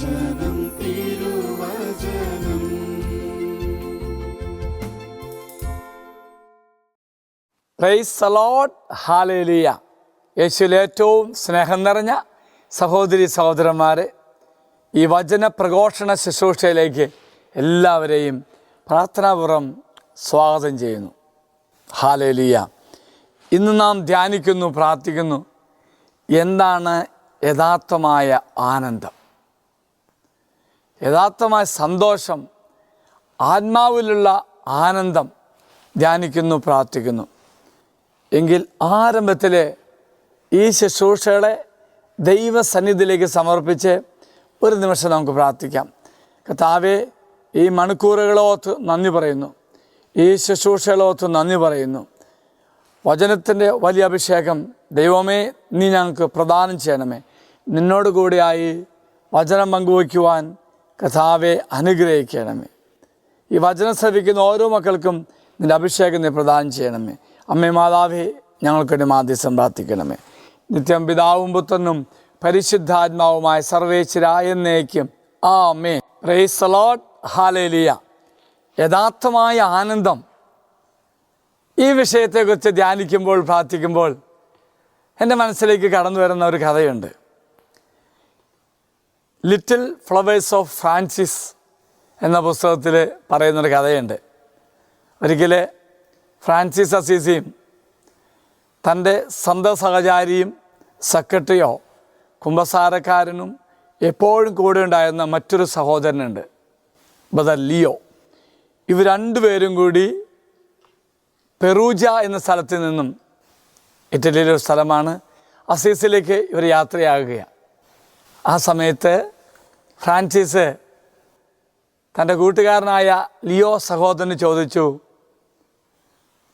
തിരുവചനം. യേശുവിൽ ഏറ്റവും സ്നേഹം നിറഞ്ഞ സഹോദരി സഹോദരന്മാരെ ഈ വചന പ്രഘോഷണ ശുശ്രൂഷയിലേക്ക് എല്ലാവരെയും പ്രാർത്ഥനാപൂർവം സ്വാഗതം ചെയ്യുന്നു. ഹാലേലിയ ഇന്ന് നാം ധ്യാനിക്കുന്നു പ്രാർത്ഥിക്കുന്നു. എന്താണ് യഥാർത്ഥമായ ആനന്ദം? യഥാർത്ഥമായ സന്തോഷം ആത്മാവിലുള്ള ആനന്ദം ധ്യാനിക്കുന്നു പ്രാർത്ഥിക്കുന്നു. എങ്കിൽ ആരംഭത്തിൽ ഈ ശുശ്രൂഷകളെ ദൈവസന്നിധിയിലേക്ക് സമർപ്പിച്ച് ഒരു നിമിഷം നമുക്ക് പ്രാർത്ഥിക്കാം. കർത്താവെ ഈ മണിക്കൂറുകളോത്ത് നന്ദി പറയുന്നു. ഈ ശുശ്രൂഷകളോത്ത് നന്ദി പറയുന്നു. വചനത്തിന്റെ വലിയ അഭിഷേകം ദൈവമേ നീ ഞങ്ങൾക്ക് പ്രദാനം ചെയ്യണമേ. നിന്നോട് കൂടിയായി വചനം പങ്കുവയ്ക്കുവാൻ കഥാവെ അനുഗ്രഹിക്കണമേ. ഈ വചനം ശ്രവിക്കുന്ന ഓരോ മക്കൾക്കും നിന്റെ അഭിഷേകം നീ പ്രദാനം ചെയ്യണമേ. അമ്മേ മാതാവേ വേണ്ടി മാധ്യസം പ്രാർത്ഥിക്കണമേ. നിത്യം പിതാവും പുത്രനും പരിശുദ്ധാത്മാവുമായ സർവേശ്വരായെന്നേക്കും ആ അമ്മേ പ്രൈസ് ലോട്ട് ഹാലേലിയ യഥാർത്ഥമായ ആനന്ദം. ഈ വിഷയത്തെക്കുറിച്ച് ധ്യാനിക്കുമ്പോൾ പ്രാർത്ഥിക്കുമ്പോൾ എന്റെ മനസ്സിലേക്ക് കടന്നു വരുന്ന ഒരു കഥയുണ്ട്. ലിറ്റിൽ ഫ്ലവേഴ്സ് ഓഫ് ഫ്രാൻസിസ് എന്ന പുസ്തകത്തിൽ പറയുന്നൊരു കഥയുണ്ട്. ഒരിക്കൽ ഫ്രാൻസിസ് അസീസിയും തന്റെ സ്വന്തം സഹചാരിയും സെക്രട്ടറിയോ കുംഭസാരക്കാരനും എപ്പോഴും കൂടെ ഉണ്ടായിരുന്ന മറ്റൊരു സഹോദരനുണ്ട്. ബദർ ലിയോ ഇവർ രണ്ടുപേരും കൂടി പെറൂജ എന്ന സ്ഥലത്ത് നിന്നും ഇറ്റലിയിലെ ഒരു സ്ഥലമാണ് അസീസിലേക്ക് ഇവർ യാത്രയാകുകയാണ്. ആ സമയത്ത് ഫ്രാൻസിസ് തന്റെ കൂട്ടുകാരനായ ലിയോ സഹോദരന് ചോദിച്ചു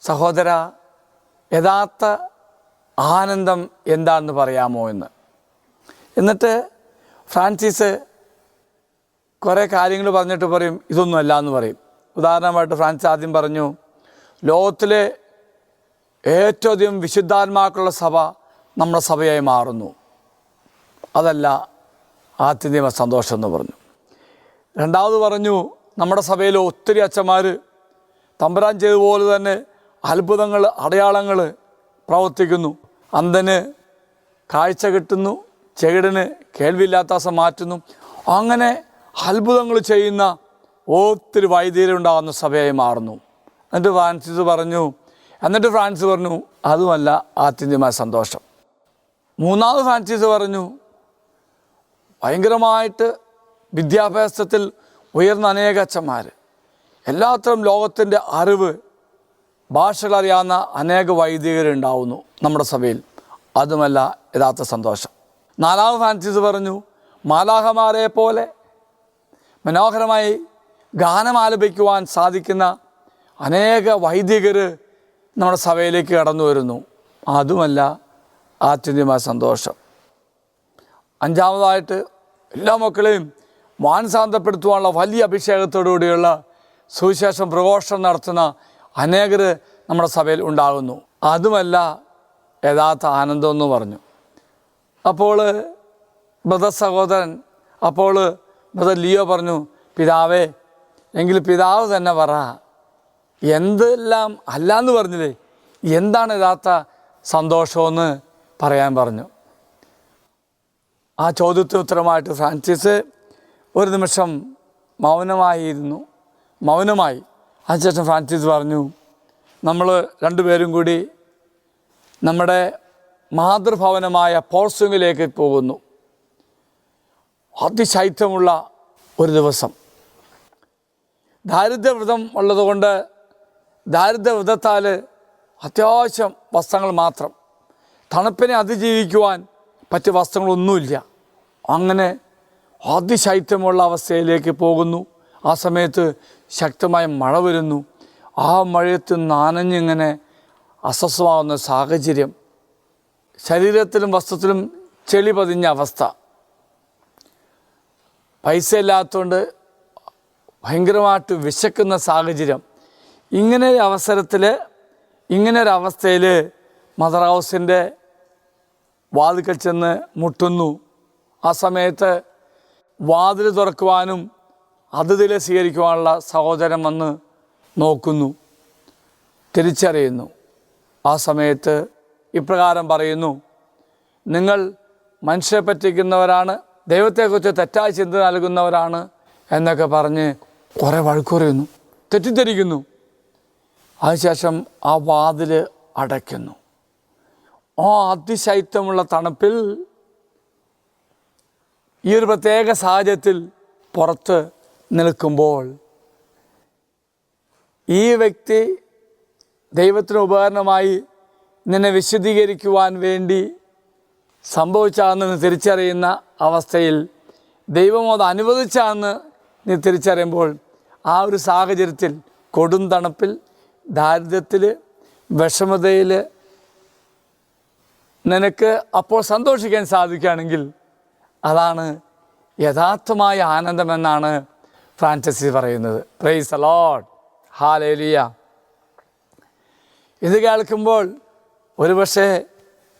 സഹോദര യഥാർത്ഥ ആനന്ദം എന്താണെന്ന് പറയാമോ എന്ന്? എന്നിട്ട് ഫ്രാൻസിസ് കുറേ കാര്യങ്ങൾ പറഞ്ഞിട്ട് പറയും ഇതൊന്നുമല്ല എന്ന് പറയും. ഉദാഹരണമായിട്ട് ഫ്രാൻസിസ് ആദ്യം പറഞ്ഞു ലോകത്തിലെ ഏറ്റവും അധികം വിശുദ്ധാത്മാക്കളുള്ള സഭ നമ്മുടെ സഭയായി മാറുന്നു. അതല്ല ആത്യന്തിക സന്തോഷം എന്ന് പറഞ്ഞു. രണ്ടാമത് പറഞ്ഞു നമ്മുടെ സഭയിലെ ഒത്തിരി അച്ഛന്മാർ തമ്പുരാൻ ചെയ്തതുപോലെ തന്നെ അത്ഭുതങ്ങൾ അടയാളങ്ങൾ പ്രവർത്തിക്കുന്നു. അന്ധന് കാഴ്ച കിട്ടുന്നു ചെകിടന് കേൾവിയില്ലാത്താസം മാറ്റുന്നു. അങ്ങനെ അത്ഭുതങ്ങൾ ചെയ്യുന്ന ഒത്തിരി വൈദ്യരുണ്ടാകുന്ന സഭയായി മാറുന്നു. എന്നിട്ട് ഫ്രാൻസിസ് പറഞ്ഞു എന്നിട്ട് ഫ്രാൻസിസ് പറഞ്ഞു അതുമല്ല ആത്യന്തികമായ സന്തോഷം. മൂന്നാമത് ഫ്രാൻസിസ് പറഞ്ഞു ഭയങ്കരമായിട്ട് വിദ്യാഭ്യാസത്തിൽ ഉയർന്ന അനേക അച്ഛന്മാർ എല്ലാത്തരം ലോകത്തിന്റെ അറിവ് ഭാഷകളറിയാവുന്ന അനേക വൈദികരുണ്ടാവുന്നു നമ്മുടെ സഭയിൽ. അതുമല്ല യഥാർത്ഥ സന്തോഷം. നാലാമത് ഫ്രാൻസിസ് പറഞ്ഞു മാലാഹമാരെ പോലെ മനോഹരമായി ഗാനം ആലപിക്കുവാൻ സാധിക്കുന്ന അനേക വൈദികർ നമ്മുടെ സഭയിലേക്ക് കടന്നു വരുന്നു. അതുമല്ല ആത്യന്തികമായ സന്തോഷം. അഞ്ചാമതായിട്ട് എല്ലാ മക്കളെയും മാനസാന്തപ്പെടുത്തുവാനുള്ള വലിയ അഭിഷേകത്തോടുകൂടിയുള്ള സുവിശേഷം പ്രഘോഷണം നടത്തുന്ന അനേകർ നമ്മുടെ സഭയിൽ ഉണ്ടാകുന്നു. അതുമല്ല യഥാർത്ഥ ആനന്ദം എന്ന് പറഞ്ഞു. അപ്പോൾ ബ്രദർ സഹോദരൻ അപ്പോൾ ബ്രദർ ലിയോ പറഞ്ഞു പിതാവേ എങ്കിൽ പിതാവ് തന്നെ പറ. എന്തെല്ലാം അല്ല എന്ന് പറഞ്ഞില്ലേ? എന്താണ് യഥാർത്ഥ സന്തോഷമെന്ന് പറയാൻ പറഞ്ഞു. ആ ചോദ്യത്തിന് ഉത്തരമായിട്ട് ഫ്രാൻസിസ് ഒരു നിമിഷം മൗനമായിരുന്നു. മൗനമായി. അതിനുശേഷം ഫ്രാൻസിസ് പറഞ്ഞു നമ്മൾ രണ്ടുപേരും കൂടി നമ്മുടെ മാതൃഭവനമായ പോർസുങ്ങിലേക്ക് പോകുന്നു. അതിശൈത്യമുള്ള ഒരു ദിവസം. ദാരിദ്ര്യവ്രതം ഉള്ളതുകൊണ്ട് ദാരിദ്ര്യവ്രതത്താൽ അത്യാവശ്യം വസ്ത്രങ്ങൾ മാത്രം. തണുപ്പിനെ അതിജീവിക്കുവാൻ പറ്റിയ വസ്ത്രങ്ങളൊന്നുമില്ല. അങ്ങനെ അതിശൈത്യമുള്ള അവസ്ഥയിലേക്ക് പോകുന്നു. ആ സമയത്ത് ശക്തമായ മഴ വരുന്നു. ആ മഴയത്ത് നാനഞ്ഞിങ്ങനെ അസ്വസ്ഥമാവുന്ന സാഹചര്യം. ശരീരത്തിലും വസ്ത്രത്തിലും ചെളി പതിഞ്ഞ അവസ്ഥ. പൈസ ഇല്ലാത്തതുകൊണ്ട് ഭയങ്കരമായിട്ട് വിശക്കുന്ന സാഹചര്യം. ഇങ്ങനെ അവസരത്തിൽ ഇങ്ങനെ ഒരു അവസ്ഥയിൽ മദർ ഹൗസിന്റെ വാതിക്കൽ ചെന്ന് മുട്ടുന്നു. ആ സമയത്ത് വാതിൽ തുറക്കുവാനും അതിഥിലെ സ്വീകരിക്കുവാനുള്ള സഹോദരൻ വന്ന് നോക്കുന്നു തിരിച്ചറിയുന്നു. ആ സമയത്ത് ഇപ്രകാരം പറയുന്നു നിങ്ങൾ മനുഷ്യരെ പറ്റിക്കുന്നവരാണ് ദൈവത്തെക്കുറിച്ച് തെറ്റായ ചിന്ത നൽകുന്നവരാണ് എന്നൊക്കെ പറഞ്ഞ് കുറേ വഴക്കുറയുന്നു തെറ്റിദ്ധരിക്കുന്നു. അതിനുശേഷം ആ വാതിൽ അടയ്ക്കുന്നു. ആ അതിശൈത്യമുള്ള തണുപ്പിൽ ഈ ഒരു പ്രത്യേക സാഹചര്യത്തിൽ പുറത്ത് നിൽക്കുമ്പോൾ ഈ വ്യക്തി ദൈവത്തിന് ഉപകരണമായി നിന്നെ വിശദീകരിക്കുവാൻ വേണ്ടി സംഭവിച്ചാണെന്ന് തിരിച്ചറിയുന്ന അവസ്ഥയിൽ ദൈവം അത് അനുവദിച്ചാണെന്ന് നീ തിരിച്ചറിയുമ്പോൾ ആ ഒരു സാഹചര്യത്തിൽ കൊടും തണുപ്പിൽ ദാരിദ്ര്യത്തിൽ വിഷമതയിൽ നിനക്ക് അപ്പോൾ സന്തോഷിക്കാൻ സാധിക്കുകയാണെങ്കിൽ അതാണ് യഥാർത്ഥമായ ആനന്ദമെന്നാണ് ഫ്രാൻസിസി പറയുന്നത്. പ്രൈസ് അലോഡ് ഹാലേലിയ ഇത് കേൾക്കുമ്പോൾ ഒരുപക്ഷെ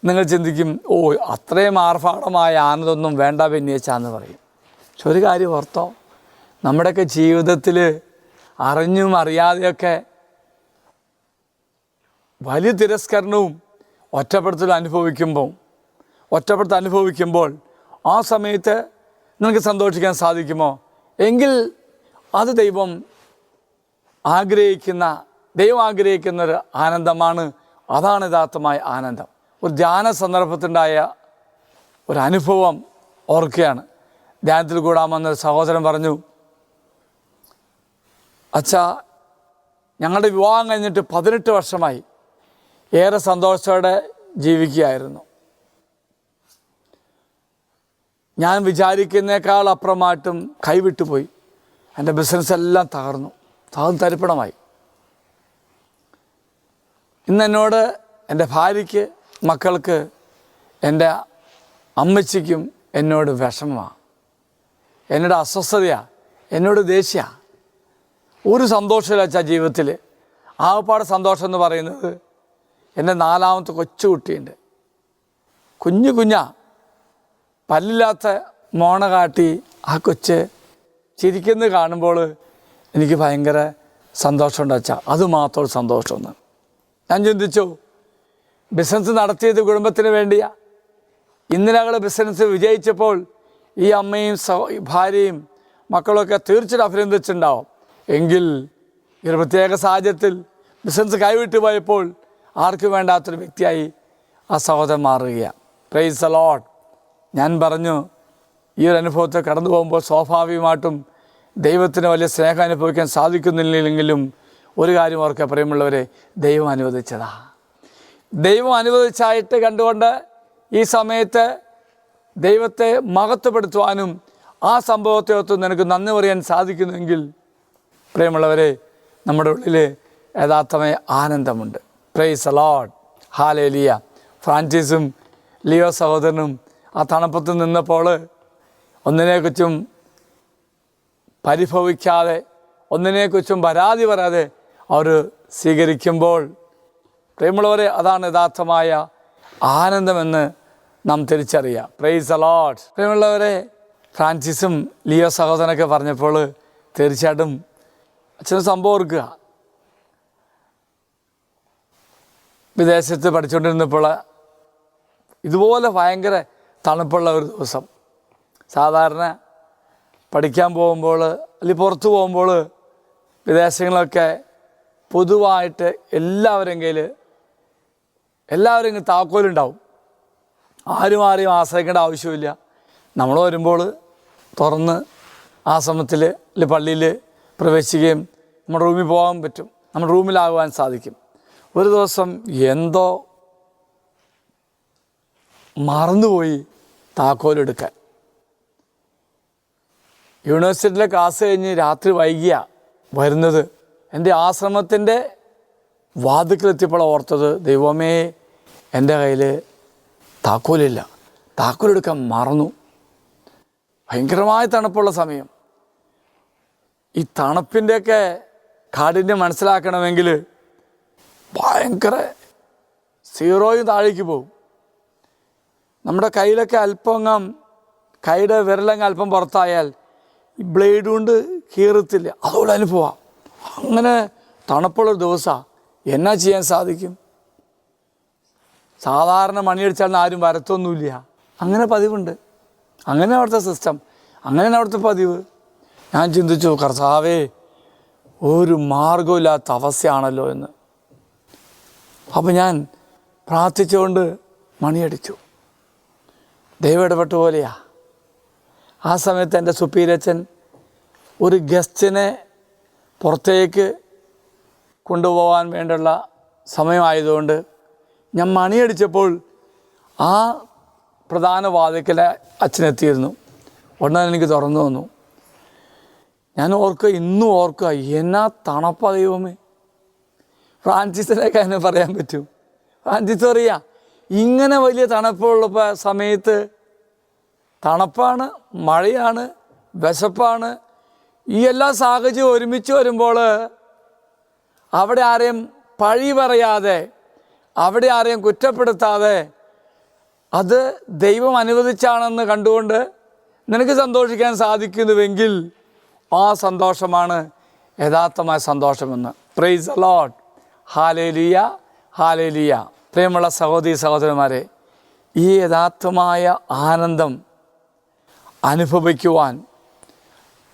നിങ്ങൾ ചിന്തിക്കും ഓ അത്രയും ആർഭാടമായ ആനന്ദമൊന്നും വേണ്ട പിന്നേച്ചാന്ന് പറയും. പക്ഷെ ഒരു കാര്യം ഓർത്തോ നമ്മുടെയൊക്കെ ജീവിതത്തിൽ അറിഞ്ഞും അറിയാതെയൊക്കെ വലിയ തിരസ്കരണവും ഒറ്റപ്പെടുത്തലും അനുഭവിക്കുമ്പോൾ ഒറ്റപ്പെടുത്തൽ അനുഭവിക്കുമ്പോൾ ആ സമയത്ത് നിനക്ക് സന്തോഷിക്കാൻ സാധിക്കുമോ? എങ്കിൽ അത് ദൈവം ആഗ്രഹിക്കുന്ന ദൈവം ആഗ്രഹിക്കുന്ന ഒരു ആനന്ദമാണ്. അതാണ് യഥാർത്ഥമായ ആനന്ദം. ഒരു ധ്യാന സന്ദർഭത്തിലുണ്ടായ ഒരു അനുഭവം ഓർക്കുകയാണ്. ധ്യാനത്തിൽ കൂടാമെന്നൊരു സഹോദരൻ പറഞ്ഞു അച്ഛാ ഞങ്ങളുടെ വിവാഹം കഴിഞ്ഞിട്ട് പതിനെട്ട് വർഷമായി. ഏറെ സന്തോഷത്തോടെ ജീവിക്കുകയായിരുന്നു. ഞാൻ വിചാരിക്കുന്നേക്കാൾ അപ്പുറമായിട്ടും കൈവിട്ടുപോയി. എന്റെ ബിസിനസ് എല്ലാം തകർന്നു. തകർന്ന് തരിപ്പണമായി. ഇന്ന് എന്നോട് എന്റെ ഭാര്യയ്ക്ക് മക്കൾക്ക് എന്റെ അമ്മച്ചിക്കും എന്നോട് വിഷമമാണ് എന്നോട് അസ്വസ്ഥതയാണ് എന്നോട് ദേഷ്യ. ഒരു സന്തോഷമില്ല വെച്ചാൽ ജീവിതത്തിൽ. ആകപ്പാട് സന്തോഷം എന്ന് പറയുന്നത് എന്റെ നാലാമത്തെ കൊച്ചു കുട്ടിയുണ്ട് കുഞ്ഞു കുഞ്ഞാ. പല്ലില്ലാത്ത മോണ കാട്ടി ആ കൊച്ച് ചിരിക്കുന്നത് കാണുമ്പോൾ എനിക്ക് ഭയങ്കര സന്തോഷമുണ്ട് അച്ഛ അത് മാത്രം സന്തോഷമെന്ന് ഞാൻ ചിന്തിച്ചു ബിസിനസ് നടത്തിയത് കുടുംബത്തിന് വേണ്ടിയാ. ഞങ്ങൾ ബിസിനസ് വിജയിച്ചപ്പോൾ ഈ അമ്മയും ഭാര്യയും മക്കളൊക്കെ തീർച്ചയായിട്ടും അഭിനന്ദിച്ചിട്ടുണ്ടാവും. എങ്കിൽ ഒരു പ്രത്യേക സാഹചര്യത്തിൽ ബിസിനസ് കൈവിട്ട് പോയപ്പോൾ ആർക്കും വേണ്ടാത്തൊരു വ്യക്തിയായി ആ സഹോദരൻ മാറുകയാണ് പ്രൈസ് അലോട്ട് ഞാൻ പറഞ്ഞു ഈ ഒരു അനുഭവത്തെ കടന്നു പോകുമ്പോൾ സ്വാഭാവികമായിട്ടും ദൈവത്തിന് വലിയ സ്നേഹം അനുഭവിക്കാൻ സാധിക്കുന്നില്ലെങ്കിലും ഒരു കാര്യം ഓർക്കുക പ്രിയമുള്ളവരെ ദൈവം അനുവദിച്ചതാ. ദൈവം അനുവദിച്ചായിട്ട് കണ്ടുകൊണ്ട് ഈ സമയത്ത് ദൈവത്തെ മഹത്വപ്പെടുത്തുവാനും ആ സംഭവത്തെ ഒത്ത് നിനക്ക് നന്ദി പറയാൻ സാധിക്കുന്നെങ്കിൽ പ്രിയമുള്ളവരെ നമ്മുടെ ഉള്ളിൽ യഥാർത്ഥമായ ആനന്ദമുണ്ട്. പ്രൈസ് അലോഡ് ഹാലേലിയ ഫ്രാൻസിസും ലിയോ സഹോദരനും ആ തണുപ്പത്ത് നിന്നപ്പോൾ ഒന്നിനെക്കുറിച്ചും പരിഭവിക്കാതെ ഒന്നിനെക്കുറിച്ചും പരാതി പറയാതെ അവർ സ്വീകരിക്കുമ്പോൾ പ്രിയമുള്ളവരെ അതാണ് യഥാർത്ഥമായ ആനന്ദമെന്ന് നാം തിരിച്ചറിയുക പ്രൈസ് അലോട്ട് പ്രിയമുള്ളവരെ ഫ്രാൻസിസും ലിയോ സഹോദരനൊക്കെ പറഞ്ഞപ്പോൾ തീർച്ചയായിട്ടും അച്ഛന് സംഭവം ഓർക്കുക. വിദേശത്ത് പഠിച്ചുകൊണ്ടിരുന്നപ്പോൾ ഇതുപോലെ ഭയങ്കര തണുപ്പുള്ള ഒരു ദിവസം. സാധാരണ പഠിക്കാൻ പോകുമ്പോൾ അല്ലെങ്കിൽ പുറത്ത് പോകുമ്പോൾ വിദേശങ്ങളൊക്കെ പൊതുവായിട്ട് എല്ലാവരും കയ്യിൽ എല്ലാവരും താക്കോലുണ്ടാവും ആരും ആരെയും ആശ്രയിക്കേണ്ട ആവശ്യമില്ല. നമ്മൾ വരുമ്പോൾ തുറന്ന് ആ സമയത്തിൽ അല്ലെങ്കിൽ പള്ളിയിൽ പ്രവേശിക്കുകയും നമ്മുടെ റൂമിൽ പോകാൻ പറ്റും. നമ്മുടെ റൂമിലാകുവാൻ സാധിക്കും. ഒരു ദിവസം എന്തോ മറന്നുപോയി. താക്കോലെടുക്കാൻ. യൂണിവേഴ്സിറ്റിയിലെ ക്ലാസ് കഴിഞ്ഞ് രാത്രി വൈകിയ വരുന്നത്. എന്റെ ആശ്രമത്തിന്റെ വാതിക്കലെത്തിയപ്പോൾ ഓർത്തത് ദൈവമേ എന്റെ കയ്യിൽ താക്കോലില്ല. താക്കോലെടുക്കാൻ മറന്നു. ഭയങ്കരമായ തണുപ്പുള്ള സമയം. ഈ തണുപ്പിന്റെയൊക്കെ കാഠിന്യം മനസ്സിലാക്കണമെങ്കിൽ ഭയങ്കര സീറോയും താഴേക്ക് പോകും. നമ്മുടെ കയ്യിലൊക്കെ അല്പങ്ങം കൈയുടെ വിരലങ്ങ് അല്പം പുറത്തായാൽ ഈ ബ്ലേഡ് കൊണ്ട് കീറത്തില്ല. അതുകൊണ്ട് അനുഭവം അങ്ങനെ തണുപ്പുള്ള ദിവസമാണ് എന്നാ ചെയ്യാൻ സാധിക്കും? സാധാരണ മണിയടിച്ചാൽ ആരും വരത്തൊന്നുമില്ല. അങ്ങനെ പതിവുണ്ട്. അങ്ങനെ അവിടുത്തെ സിസ്റ്റം അങ്ങനെ അവിടുത്തെ പതിവ്. ഞാൻ ചിന്തിച്ചു കർത്താവേ ഒരു മാർഗമില്ലാത്ത അവസ്ഥയാണല്ലോ എന്ന്. അപ്പോൾ ഞാൻ പ്രാർത്ഥിച്ചുകൊണ്ട് മണിയടിച്ചു. ദൈവം ഇടപെട്ട പോലെയാ. ആ സമയത്ത് എന്റെ സുപ്പീരച്ചൻ ഒരു ഗസ്റ്റിനെ പുറത്തേക്ക് കൊണ്ടുപോകാൻ വേണ്ടുള്ള സമയമായതുകൊണ്ട് ഞാൻ മണിയടിച്ചപ്പോൾ ആ പ്രധാന വാതിക്കലെ അച്ഛനെത്തിയിരുന്നു. ഉടനെ എനിക്ക് തുറന്നു വന്നു ഞാൻ ഓർക്കുക ഇന്നും ഓർക്കുക എന്നാ തണുപ്പ ദൈവമേ. ഫ്രാൻസിസിനൊക്കെ അതിനെ പറയാൻ പറ്റും. ഫ്രാൻസിസ് അറിയാം. ഇങ്ങനെ വലിയ തണുപ്പുള്ള സമയത്ത് തണുപ്പാണ് മഴയാണ് വിശപ്പാണ്. ഈ എല്ലാ സാഹചര്യവും ഒരുമിച്ച് വരുമ്പോൾ അവിടെ ആരെയും പഴി പറയാതെ അവിടെ ആരെയും കുറ്റപ്പെടുത്താതെ അത് ദൈവം അനുവദിച്ചാണെന്ന് കണ്ടുകൊണ്ട് നിനക്ക് സന്തോഷിക്കാൻ സാധിക്കുന്നുവെങ്കിൽ ആ സന്തോഷമാണ് യഥാർത്ഥമായ സന്തോഷമെന്ന്. Praise the Lord hallelujah hallelujah പ്രിയമുള്ള സഹോദരി സഹോദരന്മാരെ ഈ യഥാർത്ഥമായ ആനന്ദം അനുഭവിക്കുവാൻ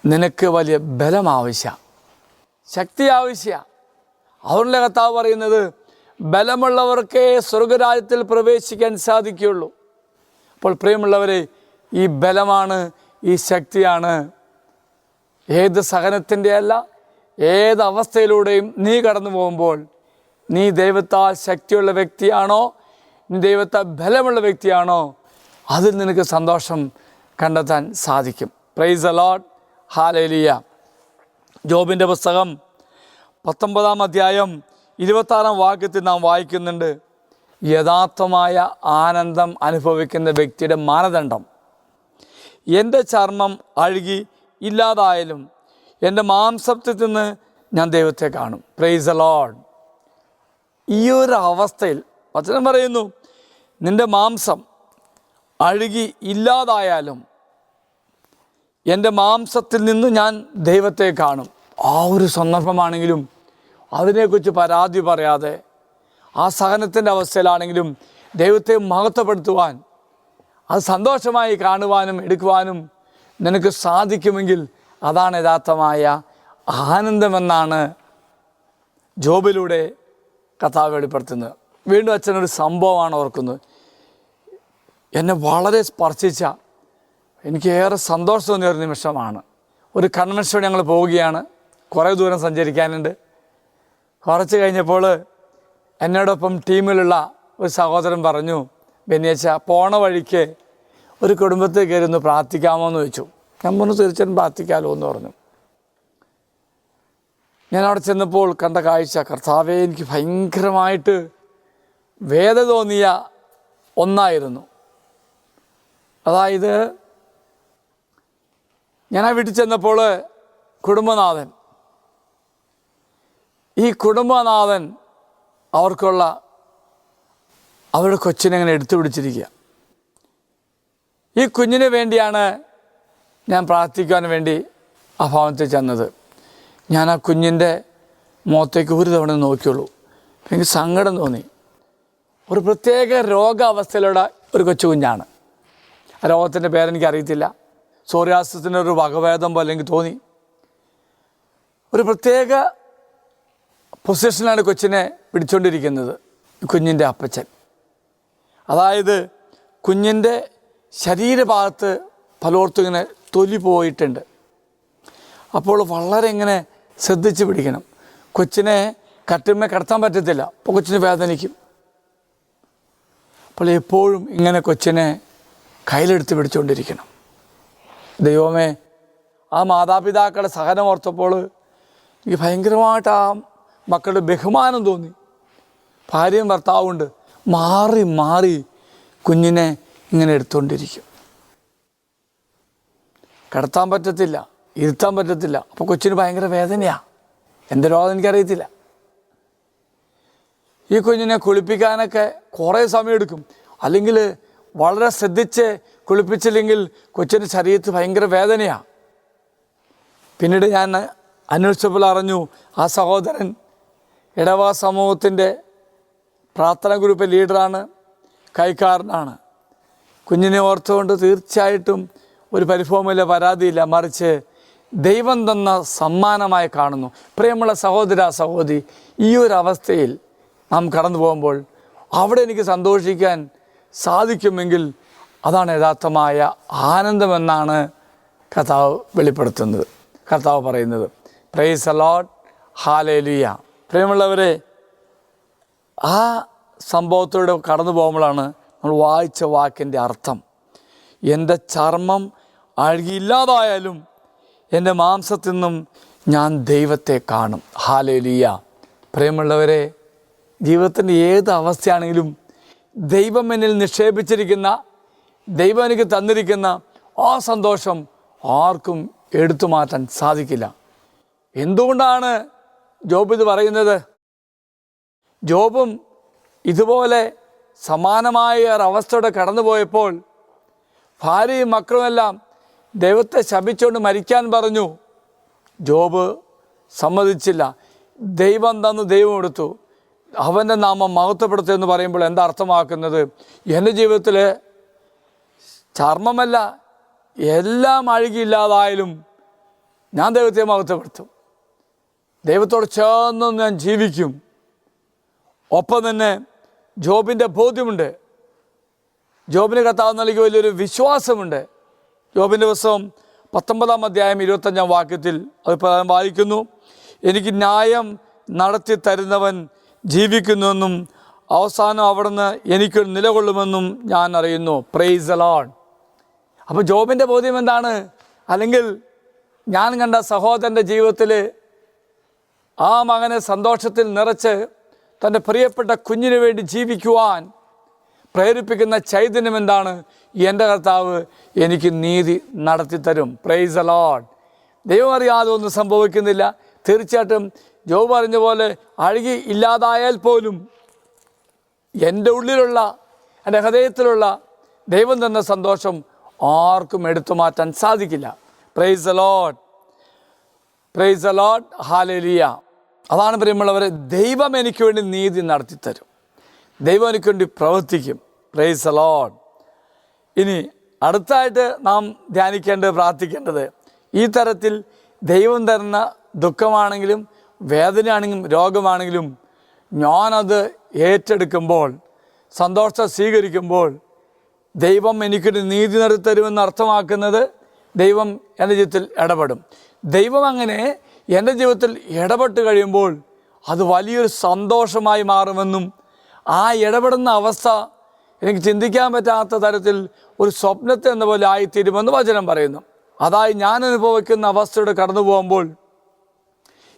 നിനക്ക് വലിയ ബലം ആവശ്യമാണ് ശക്തി ആവശ്യ. അവരുടെ കർത്താവ് പറയുന്നത് ബലമുള്ളവർക്കേ സ്വർഗരാജ്യത്തിൽ പ്രവേശിക്കാൻ സാധിക്കുകയുള്ളൂ. അപ്പോൾ പ്രിയമുള്ളവരെ ഈ ബലമാണ് ഈ ശക്തിയാണ്. ഏത് സഹനത്തിന്റെ അല്ല ഏത് അവസ്ഥയിലൂടെയും നീ കടന്നു പോകുമ്പോൾ നീ ദൈവത്താൽ ശക്തിയുള്ള വ്യക്തിയാണോ? നീ ദൈവത്താൽ ബലമുള്ള വ്യക്തിയാണോ? അതിൽ നിനക്ക് സന്തോഷം കണ്ടെത്താൻ സാധിക്കും. പ്രൈസ് അലോട്ട് ഹാലേലിയ ജോബിന്റെ പുസ്തകം പത്തൊമ്പതാം അധ്യായം ഇരുപത്താറാം വാക്യത്തിൽ നാം വായിക്കുന്നുണ്ട്. യഥാർത്ഥമായ ആനന്ദം അനുഭവിക്കുന്ന വ്യക്തിയുടെ മാനദണ്ഡം. എന്റെ ചർമ്മം അഴുകി ഇല്ലാതായാലും എന്റെ മാംസത്തിൽ നിന്ന് ഞാൻ ദൈവത്തെ കാണും. പ്രൈസ് ലോഡ് ഈ ഒരു അവസ്ഥയിൽ വചനം പറയുന്നു നിന്റെ മാംസം അഴുകി ഇല്ലാതായാലും എന്റെ മാംസത്തിൽ നിന്ന് ഞാൻ ദൈവത്തെ കാണും. ആ ഒരു സന്ദർഭമാണെങ്കിലും അതിനെക്കുറിച്ച് പരാതി പറയാതെ ആ സഹനത്തിന്റെ അവസ്ഥയിലാണെങ്കിലും ദൈവത്തെ മഹത്വപ്പെടുത്തുവാൻ അത് സന്തോഷമായി കാണുവാനും എടുക്കുവാനും നിനക്ക് സാധിക്കുമെങ്കിൽ അതാണ് യഥാർത്ഥമായ ആനന്ദമെന്നാണ് ജോബിലൂടെ കഥാവ് വെളിപ്പെടുത്തുന്നത്. വീണ്ടും അച്ഛനൊരു സംഭവമാണ് ഓർക്കുന്നത്. എന്നെ വളരെ സ്പർശിച്ച എനിക്ക് ഏറെ സന്തോഷം തോന്നിയ ഒരു നിമിഷമാണ്. ഒരു കൺവെൻഷൻ ഞങ്ങൾ പോവുകയാണ്. കുറേ ദൂരം സഞ്ചരിക്കാനുണ്ട്. കുറച്ച് കഴിഞ്ഞപ്പോൾ എന്നോടൊപ്പം ടീമിലുള്ള ഒരു സഹോദരൻ പറഞ്ഞു ബെന്നിയച്ച പോണ വഴിക്ക് ഒരു കുടുംബത്തിൽ കയറി ഒന്ന് പ്രാർത്ഥിക്കാമോ എന്ന് ചോദിച്ചു. ഞാൻ പറഞ്ഞു തീർച്ചയായും പ്രാർത്ഥിക്കാമല്ലോ എന്ന് പറഞ്ഞു. ഞാൻ അവിടെ ചെന്നപ്പോൾ കണ്ട കാഴ്ച കർത്താവെ എനിക്ക് ഭയങ്കരമായിട്ട് വേദ തോന്നിയ ഒന്നായിരുന്നു. അതായത് ഞാൻ ആ വീട്ടിൽ ചെന്നപ്പോൾ കുടുംബനാഥൻ. ഈ കുടുംബനാഥൻ അവർക്കുള്ള അവരുടെ കൊച്ചിനെ അങ്ങനെ എടുത്തു പിടിച്ചിരിക്കുക. ഈ കുഞ്ഞിന് വേണ്ടിയാണ് ഞാൻ പ്രാർത്ഥിക്കുവാൻ വേണ്ടി ആ ഭവനത്തിൽ ചെന്നത്. ഞാൻ ആ കുഞ്ഞിന്റെ മുഖത്തേക്ക് ഒരു തവണ നോക്കിയുള്ളൂ. എനിക്ക് സങ്കടം തോന്നി. ഒരു പ്രത്യേക രോഗാവസ്ഥയിലുള്ള ഒരു കൊച്ചു കുഞ്ഞാണ്. രോഗത്തിന്റെ പേരെനിക്ക് അറിയത്തില്ല. സൂര്യാസ്തത്തിന്റെ ഒരു വകഭേദം പോലെ എനിക്ക് തോന്നി. ഒരു പ്രത്യേക പൊസിഷനാണ് കൊച്ചിനെ പിടിച്ചുകൊണ്ടിരിക്കുന്നത് കുഞ്ഞിന്റെ അപ്പച്ചൻ. അതായത് കുഞ്ഞിന്റെ ശരീരഭാഗത്ത് പലയിടത്തും ഇങ്ങനെ തൊലി പോയിട്ടുണ്ട്. അപ്പോൾ വളരെ ഇങ്ങനെ ശ്രദ്ധിച്ച് പിടിക്കണം. കൊച്ചിനെ കട്ടിന്മേ കടത്താൻ പറ്റത്തില്ല. അപ്പോൾ കൊച്ചിന് വേദനിക്കും. അപ്പോൾ എപ്പോഴും ഇങ്ങനെ കൊച്ചിനെ കയ്യിലെടുത്ത് പിടിച്ചുകൊണ്ടിരിക്കണം ദൈവമേ ആ മാതാപിതാക്കളുടെ സഹനം ഓർത്തപ്പോൾ എനിക്ക് ഭയങ്കരമായിട്ട് ആ മക്കളുടെ ബഹുമാനം തോന്നി. ഭാര്യയും ഭർത്താവുണ്ട് മാറി മാറി കുഞ്ഞിനെ ഇങ്ങനെ എടുത്തുകൊണ്ടിരിക്കും കടത്താൻ പറ്റത്തില്ല. ഇരുത്താൻ പറ്റത്തില്ല. അപ്പോൾ കൊച്ചിന് ഭയങ്കര വേദനയാണ് എന്റെ രോഗം എനിക്കറിയത്തില്ല. ഈ കുഞ്ഞിനെ കുളിപ്പിക്കാനൊക്കെ കുറേ സമയമെടുക്കും. അല്ലെങ്കിൽ വളരെ ശ്രദ്ധിച്ച് കുളിപ്പിച്ചില്ലെങ്കിൽ കൊച്ചിന്റെ ശരീരത്ത് ഭയങ്കര വേദനയാണ് പിന്നീട് ഞാൻ അന്വേഷിച്ചപ്പോൾ അറിഞ്ഞു ആ സഹോദരൻ ഇടവാ സമൂഹത്തിന്റെ പ്രാർത്ഥന ഗ്രൂപ്പ് ലീഡറാണ് കൈക്കാരനാണ്. കുഞ്ഞിനെ ഓർത്തുകൊണ്ട് തീർച്ചയായിട്ടും ഒരു പരിഭവമില്ല പരാതിയില്ല. മറിച്ച് ദൈവം തന്ന സമ്മാനമായി കാണുന്നു. പ്രിയമുള്ള സഹോദര സഹോദരി ഈ ഒരു അവസ്ഥയിൽ നാം കടന്നു പോകുമ്പോൾ അവിടെ എനിക്ക് സന്തോഷിക്കാൻ സാധിക്കുമെങ്കിൽ അതാണ് യഥാർത്ഥമായ ആനന്ദമെന്നാണ് കർത്താവ് വെളിപ്പെടുത്തുന്നത്. കർത്താവ് പറയുന്നത് പ്രൈസ് അലോട്ട് ഹാലേലിയ പ്രിയമുള്ളവരെ ആ സംഭവത്തോടെ കടന്നു പോകുമ്പോഴാണ് നമ്മൾ വായിച്ച വാക്കിന്റെ അർത്ഥം. എന്റെ ചർമ്മം അഴുകിയില്ലാതായാലും എന്റെ മാംസത്തിൽ നിന്നും ഞാൻ ദൈവത്തെ കാണും. ഹാലേലിയ. പ്രിയമുള്ളവരെ ജീവിതത്തിന്റെ ഏത് അവസ്ഥയാണെങ്കിലും ദൈവം എന്നിൽ നിക്ഷേപിച്ചിരിക്കുന്ന ദൈവം എനിക്ക് തന്നിരിക്കുന്ന ആ സന്തോഷം ആർക്കും എടുത്തു മാറ്റാൻ സാധിക്കില്ല. എന്തുകൊണ്ടാണ് ജോബ് ഇത് പറയുന്നത്? ജോബും ഇതുപോലെ സമാനമായ ഒരവസ്ഥയോടെ കടന്നുപോയപ്പോൾ ഭാര്യയും മക്കളുമെല്ലാം ദൈവത്തെ ശപിച്ചുകൊണ്ട് മരിക്കാൻ പറഞ്ഞു. ജോബ് സമ്മതിച്ചില്ല. ദൈവം തന്നു ദൈവം എടുത്തു. അവന്റെ നാമം മഹത്വപ്പെടുത്തുക എന്ന് പറയുമ്പോൾ എന്താ അർത്ഥമാക്കുന്നത്? എന്റെ ജീവിതത്തിൽ ചർമ്മമല്ല എല്ലാം അഴുകിയില്ലാതായാലും ഞാൻ ദൈവത്തെ മഹത്വപ്പെടുത്തും. ദൈവത്തോട് ചേർന്ന് ഞാൻ ജീവിക്കും. ഒപ്പം തന്നെ ജോബിന്റെ ബോധ്യമുണ്ട്. ജോബിന് കത്താവ് നൽകിയ വലിയൊരു വിശ്വാസമുണ്ട്. ജോബിന്റെ പുസ്തകം പത്തൊമ്പതാം അധ്യായം ഇരുപത്തഞ്ചാം വാക്യത്തിൽ അത് പ്രധാനം വായിക്കുന്നു എനിക്ക് ന്യായം നടത്തി തരുന്നവൻ ജീവിക്കുന്നുവെന്നും അവസാനം അവിടുന്ന് എനിക്ക് നിലകൊള്ളുമെന്നും ഞാൻ അറിയുന്നു. പ്രൈസ് അലോൺ അപ്പോൾ ജോബിന്റെ ബോധ്യം എന്താണ്? അല്ലെങ്കിൽ ഞാൻ കണ്ട സഹോദരന്റെ ജീവിതത്തിൽ ആ മകനെ സന്തോഷത്തിൽ നിറച്ച് തന്റെ പ്രിയപ്പെട്ട കുഞ്ഞിനു വേണ്ടി ജീവിക്കുവാൻ പ്രേരിപ്പിക്കുന്ന ചൈതന്യം എന്താണ്? എന്റെ കർത്താവ് എനിക്ക് നീതി നടത്തിത്തരും. പ്രൈസ് അലോഡ് ദൈവം അറിയാതെ ഒന്നും സംഭവിക്കുന്നില്ല. തീർച്ചയായിട്ടും ജോബ് പറഞ്ഞ പോലെ അഴുകി ഇല്ലാതായാൽ പോലും എന്റെ ഉള്ളിലുള്ള എന്റെ ഹൃദയത്തിലുള്ള ദൈവം തന്ന സന്തോഷം ആർക്കും എടുത്തു മാറ്റാൻ സാധിക്കില്ല. Praise the Lord praise the Lord hallelujah അതാണ് പ്രിയമുള്ളവരെ ദൈവം എനിക്ക് വേണ്ടി നീതി നടത്തിത്തരും. ദൈവം എനിക്ക് വേണ്ടി പ്രവർത്തിക്കും. പ്രൈസ് അലോൺ ഇനി അടുത്തായിട്ട് നാം ധ്യാനിക്കേണ്ടത് പ്രാർത്ഥിക്കേണ്ടത് ഈ തരത്തിൽ ദൈവം തരുന്ന ദുഃഖമാണെങ്കിലും വേദനയാണെങ്കിലും രോഗമാണെങ്കിലും ഞാനത് ഏറ്റെടുക്കുമ്പോൾ സന്തോഷം സ്വീകരിക്കുമ്പോൾ ദൈവം എനിക്കൊരു നീതി നടത്തരുമെന്ന് അർത്ഥമാക്കുന്നത് ദൈവം എന്റെ ജീവിതത്തിൽ ഇടപെടും. ദൈവം അങ്ങനെ എന്റെ ജീവിതത്തിൽ ഇടപെട്ട് കഴിയുമ്പോൾ അത് വലിയൊരു സന്തോഷമായി മാറുമെന്നും ആ ഇടപെടുന്ന അവസ്ഥ എനിക്ക് ചിന്തിക്കാൻ പറ്റാത്ത തരത്തിൽ ഒരു സ്വപ്നത്തെ എന്ന പോലെ ആയിത്തീരുമെന്ന് വചനം പറയുന്നു. അതായി ഞാൻ അനുഭവിക്കുന്ന അവസ്ഥയുടെ കടന്നു പോകുമ്പോൾ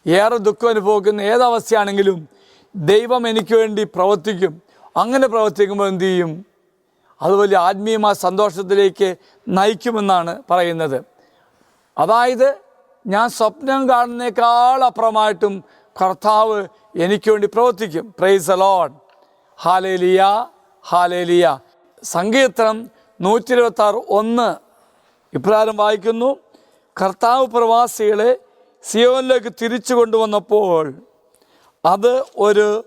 ഏറെ ദുഃഖം അനുഭവിക്കുന്ന ഏതവസ്ഥയാണെങ്കിലും ദൈവം എനിക്ക് വേണ്ടി പ്രവർത്തിക്കും. അങ്ങനെ പ്രവർത്തിക്കുമ്പോൾ എന്തു ചെയ്യും? അതുപോലെ ആത്മീയമായ സന്തോഷത്തിലേക്ക് നയിക്കുമെന്നാണ് പറയുന്നത്. അതായത് ഞാൻ സ്വപ്നം കാണുന്നേക്കാൾ അപ്പുറമായിട്ടും കർത്താവ് എനിക്ക് വേണ്ടി പ്രവർത്തിക്കും. പ്രൈസ് അലോൺ ഹാലേലിയ ഹാലേലിയ. സങ്കീർത്തനം നൂറ്റി ഇരുപത്തി ആറ് ഒന്ന്. ഇപ്രകാരം വായിക്കുന്നു കർത്താവ് പ്രവാസികളെ സിയോനിലേക്ക് തിരിച്ചു കൊണ്ടുവന്നപ്പോൾ അത് ഒരു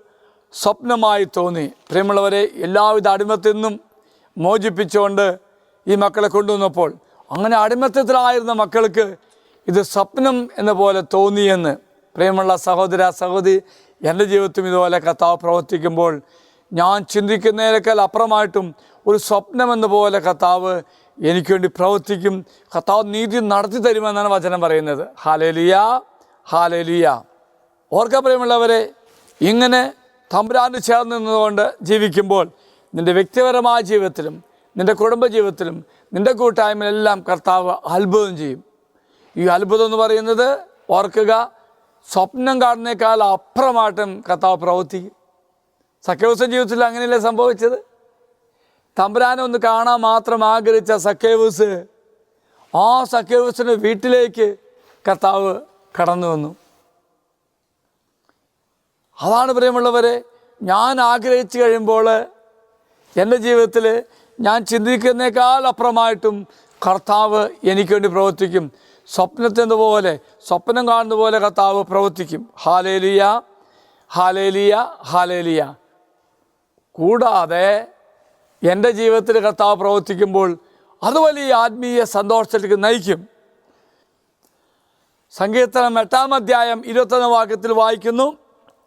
സ്വപ്നമായി തോന്നി. പ്രിയമുള്ളവരെ എല്ലാവിധ അടിമത്തിൽ നിന്നും മോചിപ്പിച്ചുകൊണ്ട് ഈ മക്കളെ കൊണ്ടുവന്നപ്പോൾ അങ്ങനെ അടിമത്തത്തിലായിരുന്ന മക്കൾക്ക് ഇത് സ്വപ്നം എന്ന പോലെ തോന്നിയെന്ന്. പ്രിയമുള്ള സഹോദര സഹോദരി എന്റെ ജീവിതത്തിലും ഇതുപോലെ കർത്താവ് പ്രവർത്തിക്കുമ്പോൾ ഞാൻ ചിന്തിക്കുന്നതിനേക്കാൾ അപ്പുറമായിട്ടും ഒരു സ്വപ്നം എന്ന പോലെ കർത്താവ് എനിക്ക് വേണ്ടി പ്രവർത്തിക്കും. കർത്താവ് നീതി നടത്തി തരുമെന്നാണ് വചനം പറയുന്നത്. ഹാലലിയ ഹാലലിയ ഓർക്ക പ്രിയമുള്ളവരെ ഇങ്ങനെ തമ്പുരാന് ചേർന്ന് നിന്നുകൊണ്ട് ജീവിക്കുമ്പോൾ നിന്റെ വ്യക്തിപരമായ ജീവിതത്തിലും നിന്റെ കുടുംബ ജീവിതത്തിലും നിന്റെ കൂട്ടായ്മയിലെല്ലാം കർത്താവ് അത്ഭുതം ചെയ്യും. ഈ അത്ഭുതം എന്ന് പറയുന്നത് ഓർക്കുക സ്വപ്നം കാണുന്നേക്കാൾ അപ്പുറമായിട്ടും കർത്താവ് പ്രവർത്തിക്കും. സഖ്യവസം ജീവിതത്തിൽ അങ്ങനെയല്ലേ സംഭവിച്ചത്? തമ്പുരാനെ ഒന്ന് കാണാൻ മാത്രം ആഗ്രഹിച്ച സഖ്യവസ് ആ സഖ്യവസിന്റെ വീട്ടിലേക്ക് കർത്താവ് കടന്നു വന്നു. അതാണ് പ്രിയമുള്ളവരെ ഞാൻ ആഗ്രഹിച്ചു കഴിയുമ്പോൾ എന്റെ ജീവിതത്തിൽ ഞാൻ ചിന്തിക്കുന്നേക്കാൾ അപ്പുറമായിട്ടും കർത്താവ് എനിക്ക് വേണ്ടി പ്രവർത്തിക്കും. സ്വപ്നത്തിന്റെ പോലെ സ്വപ്നം കാണുന്ന പോലെ കർത്താവ് പ്രവർത്തിക്കും. Hallelujah hallelujah hallelujah. കൂടാതെ എന്റെ ജീവിതത്തിൽ കർത്താവ് പ്രവർത്തിക്കുമ്പോൾ അത് വലിയ ആത്മീയ സന്തോഷത്തിലേക്ക് നയിക്കും. സങ്കീർത്തനം എട്ടാം അധ്യായം ഇരുപത്തൊന്ന് വാക്യത്തിൽ വായിക്കുന്നു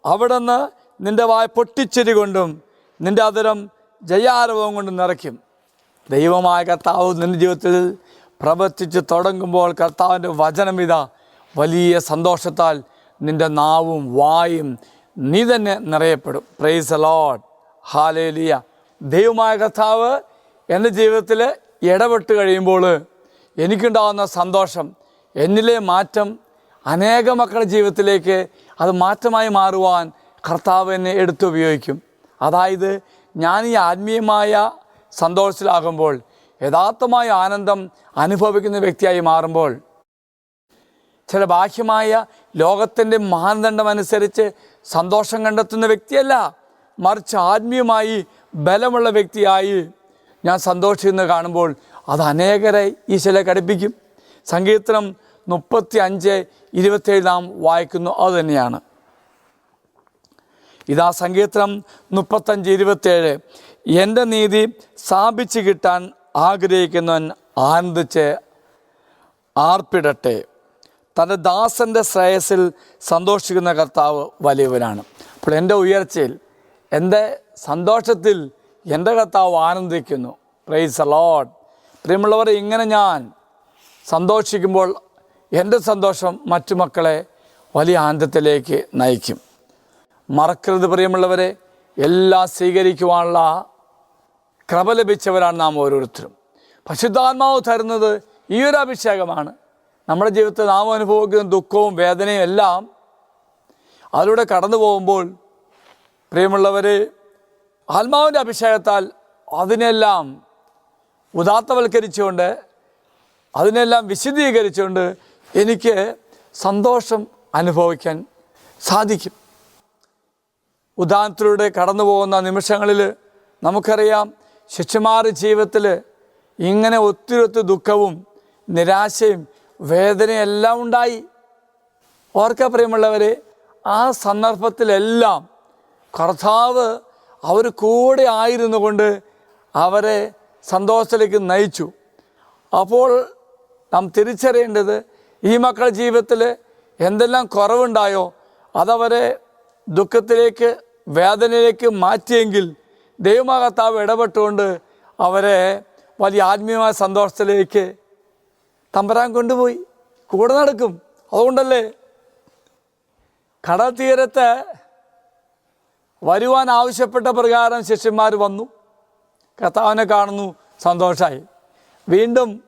അവിടുന്ന് നിന്റെ വായ പൊട്ടിച്ചിരി കൊണ്ടും നിന്റെ അതിരം ജയാരവം കൊണ്ടും നിറയ്ക്കും. ദൈവമായ കർത്താവ് നിന്റെ ജീവിതത്തിൽ പ്രവർത്തിച്ച് തുടങ്ങുമ്പോൾ കർത്താവിന്റെ വചനം ഇതാ വലിയ സന്തോഷത്താൽ നിന്റെ നാവും വായും നീ തന്നെ നിറയപ്പെടും. Price load hallelujah. ദൈവമായ കർത്താവ് എന്റെ ജീവിതത്തിൽ ഇടപെട്ട് കഴിയുമ്പോൾ എനിക്കുണ്ടാകുന്ന സന്തോഷം എന്നിലെ മാറ്റം അനേക മക്കളുടെ ജീവിതത്തിലേക്ക് അത് മാറ്റമായി മാറുവാൻ കർത്താവ് എന്നെ എടുത്തുപയോഗിക്കും അതായത് ഞാൻ ഈ ആത്മീയമായ സന്തോഷത്തിലാകുമ്പോൾ യഥാർത്ഥമായ ആനന്ദം അനുഭവിക്കുന്ന വ്യക്തിയായി മാറുമ്പോൾ ചില ബാഹ്യമായ ലോകത്തിന്റെ മാനദണ്ഡം അനുസരിച്ച് സന്തോഷം കണ്ടെത്തുന്ന വ്യക്തിയല്ല. മറിച്ച് ആത്മീയമായി ബലമുള്ള വ്യക്തിയായി ഞാൻ സന്തോഷിക്കുന്നത് കാണുമ്പോൾ അത് അനേകരെ ഈശോയിലേക്ക് കടിപ്പിക്കും. സങ്കീർത്തനം മുപ്പത്തി അഞ്ച് ഇരുപത്തേഴ് നാം വായിക്കുന്നു അത് തന്നെയാണ്. ഇതാ സങ്കീർത്തനം മുപ്പത്തഞ്ച് ഇരുപത്തേഴ് എന്റെ നീതി സ്ഥാപിച്ച് കിട്ടാൻ ആഗ്രഹിക്കുന്നവൻ ആനന്ദിച്ച് ആർപ്പിടട്ടെ. തന്റെ ദാസന്റെ ശ്രേയസിൽ സന്തോഷിക്കുന്ന കർത്താവ് വലിയവനാണ്. അപ്പോൾ എന്റെ ഉയർച്ചയിൽ എന്റെ സന്തോഷത്തിൽ എന്റെ കർത്താവ് ആനന്ദിക്കുന്നു. പ്രൈസ് അലോഡ് പ്രിയമുള്ളവരെ ഇങ്ങനെ ഞാൻ സന്തോഷിക്കുമ്പോൾ എന്റെ സന്തോഷം മറ്റു മക്കളെ വലിയ ആനന്ദത്തിലേക്ക് നയിക്കും. മറക്കരുത് പ്രിയമുള്ളവരെ എല്ലാം സ്വീകരിക്കുവാനുള്ള കൃപ ലഭിച്ചവരാണ് നാം ഓരോരുത്തരും. പശുദ്ധാത്മാവ് തരുന്നത് ഈ ഒരു അഭിഷേകമാണ്. നമ്മുടെ ജീവിതത്തിൽ നാം അനുഭവിക്കുന്ന ദുഃഖവും വേദനയും എല്ലാം അതിലൂടെ കടന്നു പോകുമ്പോൾ പ്രിയമുള്ളവർ ആത്മാവിന്റെ അഭിഷേകത്താൽ അതിനെല്ലാം ഉദാത്തവൽക്കരിച്ചുകൊണ്ട് അതിനെല്ലാം വിശദീകരിച്ചുകൊണ്ട് എനിക്ക് സന്തോഷം അനുഭവിക്കാൻ സാധിക്കും. ഉദാഹരണത്തിലൂടെ കടന്നു പോകുന്ന നിമിഷങ്ങളിൽ നമുക്കറിയാം ശിഷ്യന്മാർ ജീവിതത്തിൽ ഇങ്ങനെ ഒത്തിരി ഒത്തിരി ദുഃഖവും നിരാശയും വേദനയെല്ലാം ഉണ്ടായി. ഓർക്ക പ്രിയമുള്ളവരെ ആ സന്ദർഭത്തിലെല്ലാം കർത്താവ് അവർ കൂടെ ആയിരുന്നു കൊണ്ട് അവരെ സന്തോഷത്തിലേക്ക് നയിച്ചു. അപ്പോൾ നാം തിരിച്ചറിയേണ്ടത് ഈ മക്കളുടെ ജീവിതത്തിൽ എന്തെല്ലാം കുറവുണ്ടായോ അതവരെ ദുഃഖത്തിലേക്ക് വേദനയിലേക്ക് മാറ്റിയെങ്കിൽ ദൈവമാകത്താവ് ഇടപെട്ടുകൊണ്ട് അവരെ വലിയ ആത്മീയമായ സന്തോഷത്തിലേക്ക് തമ്പരാൻ കൊണ്ടുപോയി. കൂടെ നടക്കും. അതുകൊണ്ടല്ലേ കടൽ തീരത്ത് വരുവാൻ ആവശ്യപ്പെട്ട പ്രകാരം ശിഷ്യന്മാർ വന്നു. കർത്താവിനെ കാണുന്നു സന്തോഷമായി വീണ്ടും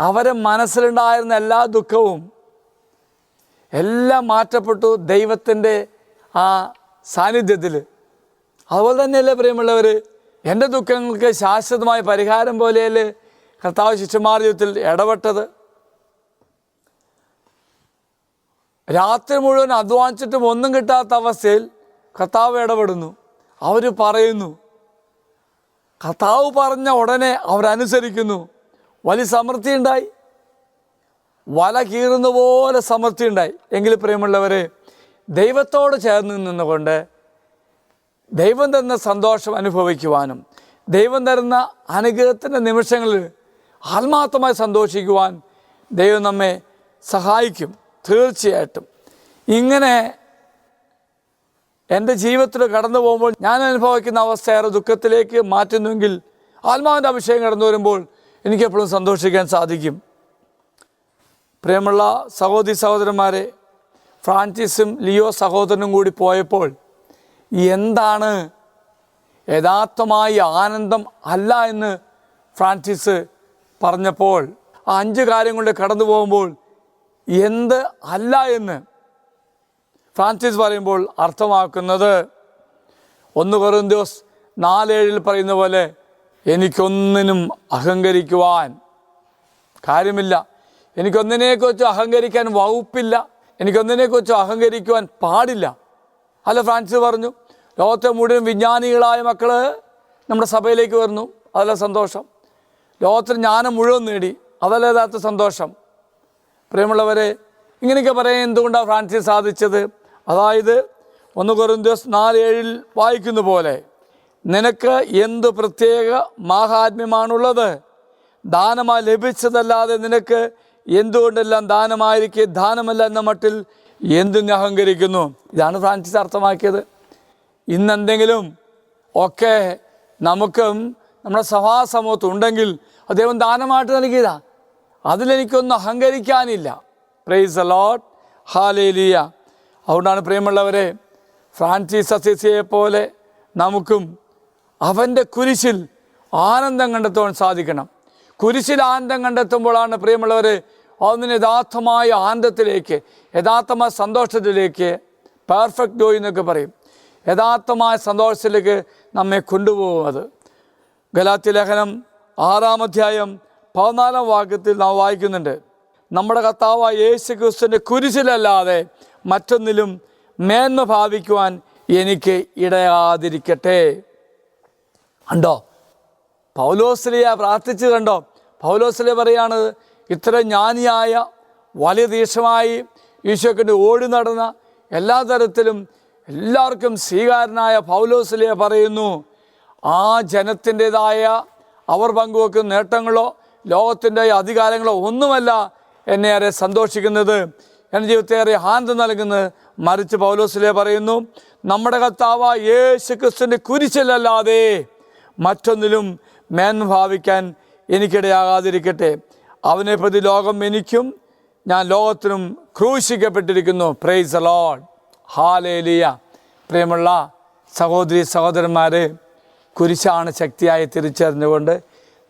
അവരെ മനസ്സിലുണ്ടായിരുന്ന എല്ലാ ദുഃഖവും എല്ലാം മാറ്റപ്പെട്ടു ദൈവത്തിന്റെ ആ സാന്നിധ്യത്തിൽ. അതുപോലെ തന്നെയല്ലേ പ്രിയമുള്ളവർ എന്റെ ദുഃഖങ്ങൾക്ക് ശാശ്വതമായ പരിഹാരം പോലെയല്ലേ കർത്താവ് ശിഷ്യന്മാർ ജീവിതത്തിൽ ഇടപെട്ടത്. രാത്രി മുഴുവൻ അധ്വാനിച്ചിട്ടും ഒന്നും കിട്ടാത്ത അവസ്ഥയിൽ കർത്താവ് ഇടപെടുന്നു. അവർ പറയുന്നു. കർത്താവ് പറഞ്ഞ ഉടനെ അവരനുസരിക്കുന്നു. വലിയ സമൃദ്ധി ഉണ്ടായി വല കീറുന്ന പോലെ സമൃദ്ധി ഉണ്ടായി എങ്കിൽ പ്രിയമുള്ളവരെ ദൈവത്തോട് ചേർന്ന് നിന്നുകൊണ്ട് ദൈവം തന്ന സന്തോഷം അനുഭവിക്കുവാനും ദൈവം തരുന്ന അനുഗ്രഹത്തിന്റെ നിമിഷങ്ങളിൽ ആത്മാർത്ഥമായി സന്തോഷിക്കുവാൻ ദൈവം നമ്മെ സഹായിക്കും. തീർച്ചയായിട്ടും. ഇങ്ങനെ എന്റെ ജീവിതത്തിൽ കടന്നു പോകുമ്പോൾ ഞാൻ അനുഭവിക്കുന്ന അവസ്ഥ ഏറെ ദുഃഖത്തിലേക്ക് മാറ്റുന്നുവെങ്കിൽ ആത്മാവിന്റെ അഭിഷേകം കടന്നു വരുമ്പോൾ എനിക്കെപ്പോഴും സന്തോഷിക്കാൻ സാധിക്കും. പ്രിയമുള്ള സഹോദരി സഹോദരന്മാരെ ഫ്രാൻസിസും ലിയോ സഹോദരനും കൂടി പോയപ്പോൾ എന്താണ് യഥാർത്ഥമായി ആനന്ദം അല്ല എന്ന് ഫ്രാൻസിസ് പറഞ്ഞപ്പോൾ ആ അഞ്ച് കാര്യങ്ങളുടെ കടന്നു പോകുമ്പോൾ എന്ത് അല്ല എന്ന് ഫ്രാൻസിസ് പറയുമ്പോൾ അർത്ഥമാക്കുന്നത് ഒന്ന് കൊറിന്തോസ് നാലേഴിൽ പറയുന്ന പോലെ എനിക്കൊന്നിനും അഹങ്കരിക്കുവാൻ കാര്യമില്ല. എനിക്കൊന്നിനെക്കുറിച്ച് അഹങ്കരിക്കാൻ വകുപ്പില്ല. എനിക്കൊന്നിനെക്കുറിച്ച് അഹങ്കരിക്കുവാൻ പാടില്ല. അല്ല ഫ്രാൻസിസ് പറഞ്ഞു ലോകത്തെ മുഴുവൻ വിജ്ഞാനികളായ മക്കൾ നമ്മുടെ സഭയിലേക്ക് വരുന്നു. അതല്ല സന്തോഷം. ലോകത്തിന് ജ്ഞാനം മുഴുവൻ നേടി. അതല്ല യഥാർത്ഥ സന്തോഷം. പ്രിയമുള്ളവരെ ഇങ്ങനെയൊക്കെ പറയാൻ എന്തുകൊണ്ടാണ് ഫ്രാൻസിസ് സാധിച്ചത്? അതായത് ഒന്ന് കൊറിന്ത്യസ് നാല് ഏഴിൽ വായിക്കുന്ന പോലെ നിനക്ക് എന്ത് പ്രത്യേക മാഹാത്മ്യമാണുള്ളത്? ദാനമായി ലഭിച്ചതല്ലാതെ നിനക്ക് എന്തുകൊണ്ടെല്ലാം ദാനമായിരിക്കെ? ദാനമല്ല എന്ന മട്ടിൽ എന്തും അഹങ്കരിക്കുന്നു. ഇതാണ് ഫ്രാൻസിസ് അർത്ഥമാക്കിയത്. ഇന്നെന്തെങ്കിലും ഒക്കെ നമുക്കും നമ്മുടെ സഭാ സമൂഹത്ത് ഉണ്ടെങ്കിൽ അദ്ദേഹം ദാനമായിട്ട് നൽകിയതാണ് അതിലെനിക്കൊന്നും അഹങ്കരിക്കാനില്ല. പ്രൈസ് അലോട്ട് ഹാലേലിയ അതുകൊണ്ടാണ് പ്രിയമുള്ളവരെ ഫ്രാൻസിസ് അസിസിയെ പോലെ നമുക്കും അവന്റെ കുരിശിൽ ആനന്ദം കണ്ടെത്തുവാൻ സാധിക്കണം. കുരിശിൽ ആനന്ദം കണ്ടെത്തുമ്പോഴാണ് പ്രിയമുള്ളവരെ അതിന് യഥാർത്ഥമായ ആനന്ദത്തിലേക്ക് യഥാർത്ഥമായ സന്തോഷത്തിലേക്ക് പെർഫെക്റ്റ് ജോയ് എന്നൊക്കെ പറയും. യഥാർത്ഥമായ സന്തോഷത്തിലേക്ക് നമ്മെ കൊണ്ടുപോകും അത് ഗലാത്തി ലേഖനം ആറാം അധ്യായം പതിനാലാം വാക്യത്തിൽ നാം വായിക്കുന്നുണ്ട്. നമ്മുടെ കർത്താവായ യേശു ക്രിസ്തുവിന്റെ കുരിശിലല്ലാതെ മറ്റൊന്നിലും മേന്മ ഭാവിക്കുവാൻ എനിക്ക് ഇടയാതിരിക്കട്ടെ. ഉണ്ടോ പൗലോസ്ലിയ പ്രാർത്ഥിച്ചു കണ്ടോ? പൗലോസ്ലിയ പറയാണ് ഇത്ര ജ്ഞാനിയായ വലിയ ദീക്ഷമായി ഈശോക്കിന്റെ ഓടി നടന്ന എല്ലാ തരത്തിലും എല്ലാവർക്കും സ്വീകാരനായ പൗലോസ്ലിയ പറയുന്നു ആ ജനത്തിന്റെതായ അവർ പങ്കുവെക്കുന്ന നേട്ടങ്ങളോ ലോകത്തിന്റെ അധികാരങ്ങളോ ഒന്നുമല്ല എന്നെ ഏറെ സന്തോഷിക്കുന്നത്? എന്റെ ജീവിതത്തെ ഏറെ ആനന്ദം നൽകുന്നത്? മറിച്ച് പൗലോസിലെ പറയുന്നു നമ്മുടെ കർത്താവ് യേശു ക്രിസ്തുവിന്റെ കുരിശിലല്ലാതെ മറ്റൊന്നിലും മേന്മ ഭാവിക്കാൻ എനിക്കിടയാകാതിരിക്കട്ടെ. അവനെ പ്രതി ലോകം എനിക്കും ഞാൻ ലോകത്തിനും ക്രൂശിക്കപ്പെട്ടിരിക്കുന്നു. പ്രൈസ് അലോഡ് ഹാലേലിയ പ്രിയമുള്ള സഹോദരി സഹോദരന്മാരെ കുരിശാണ് ശക്തിയായി തിരിച്ചറിഞ്ഞുകൊണ്ട്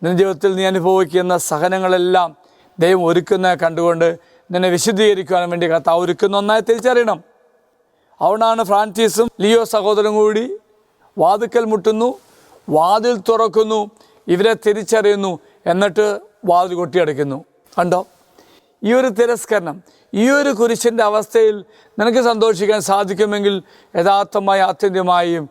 നിന്റെ ജീവിതത്തിൽ നീ അനുഭവിക്കുന്ന സഹനങ്ങളെല്ലാം ദൈവം ഒരുക്കുന്ന കണ്ടുകൊണ്ട് നിന്നെ വിശദീകരിക്കുവാൻ വേണ്ടി കർത്താവ് ഒരുക്കുന്ന ഒന്നായി തിരിച്ചറിയണം. അതുകൊണ്ടാണ് ഫ്രാൻസിസും ലിയോ സഹോദരനും കൂടി വാതുക്കൽ മുട്ടുന്നു വാതിൽ തുറക്കുന്നു ഇവരെ തിരിച്ചറിയുന്നു എന്നിട്ട് വാതിൽ കൊട്ടിയടയ്ക്കുന്നു. കണ്ടോ? ഈ ഒരു തിരസ്കരണം ഈ ഒരു കുരിശിന്റെ അവസ്ഥയിൽ നിനക്ക് സന്തോഷിക്കാൻ സാധിക്കുമെങ്കിൽ യഥാർത്ഥമായി ആത്യന്തികമായും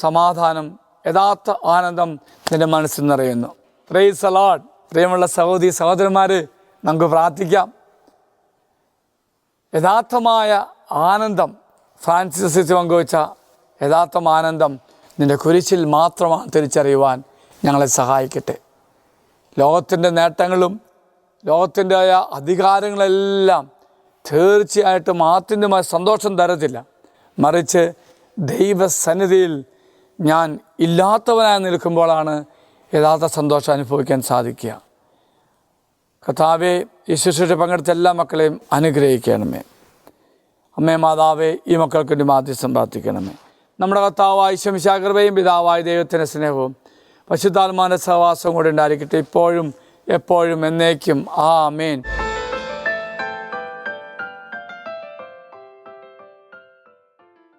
സമാധാനം യഥാർത്ഥ ആനന്ദം നിന്റെ മനസ്സിൽ നിറയുന്നു. പ്രൈസ് സലാഡ് പ്രിയമുള്ള സഹോദരി സഹോദരന്മാർ നമുക്ക് പ്രാർത്ഥിക്കാം. യഥാർത്ഥമായ ആനന്ദം ഫ്രാൻസിസ് പങ്കുവച്ച യഥാർത്ഥ ആനന്ദം നിന്റെ കുരിശിൽ മാത്രമാണ് തിരിച്ചറിയുവാൻ ഞങ്ങളെ സഹായിക്കട്ടെ. ലോകത്തിന്റെ നേട്ടങ്ങളും ലോകത്തിന്റെ അധികാരങ്ങളെല്ലാം തീർച്ചയായിട്ടും ആത്യന്തമായ സന്തോഷം തരത്തില്ല. മറിച്ച് ദൈവസന്നിധിയിൽ ഞാൻ ഇല്ലാത്തവനായി നിൽക്കുമ്പോഴാണ് യഥാർത്ഥ സന്തോഷം അനുഭവിക്കാൻ സാധിക്കുക. കർത്താവെ ഈ ശുശ്രൂഷ പങ്കെടുത്ത എല്ലാ മക്കളെയും അനുഗ്രഹിക്കണമേ. അമ്മേ മാതാവേ ഈ മക്കൾക്ക് വേണ്ടി മാധ്യസ്ഥം പ്രാർത്ഥിക്കണമേ. നമ്മുടെ കർത്താവായ ശമിശാകൃപയും പിതാവായ ദൈവത്തിന്റെ സ്നേഹവും പശുതാൽമാന സഹവാസവും കൂടെ ഉണ്ടായിരിക്കട്ടെ. ഇപ്പോഴും എപ്പോഴും എന്നേക്കും. ആ അമേൻ